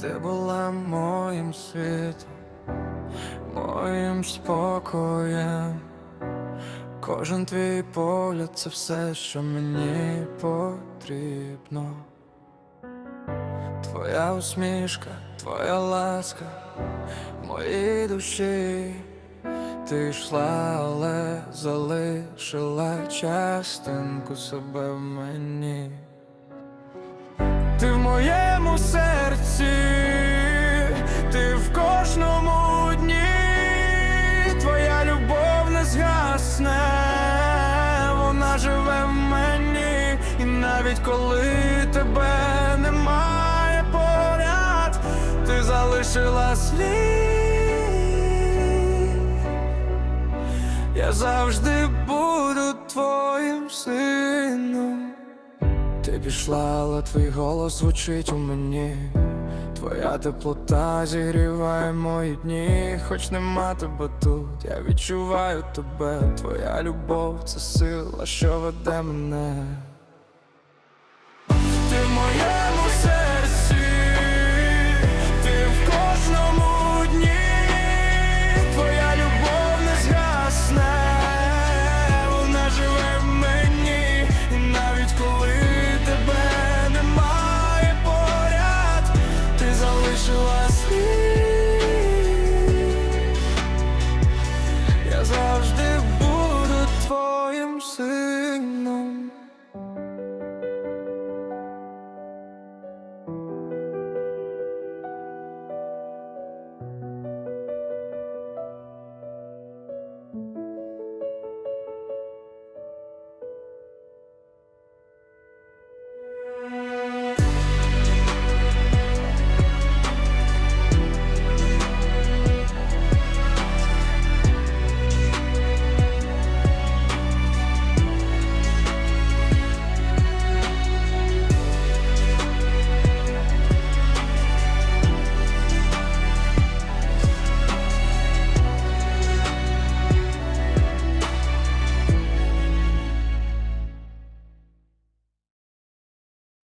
Ти була моїм світом, моїм спокоєм. Кожен твій погляд це все, що мені потрібно. Твоя усмішка, твоя ласка в моїй душі. Ти йшла, але залишила частинку себе в мені. Ти в моєму серці, згасне, вона живе в мені, і навіть коли тебе немає поряд, ти залишила слід. Я завжди буду твоїм сином. Ти пішла, але твій голос звучить у мені. Твоя теплота зігріває мої дні, хоч нема тебе тут, я відчуваю тебе, твоя любов це сила, що веде мене. Ти в сном.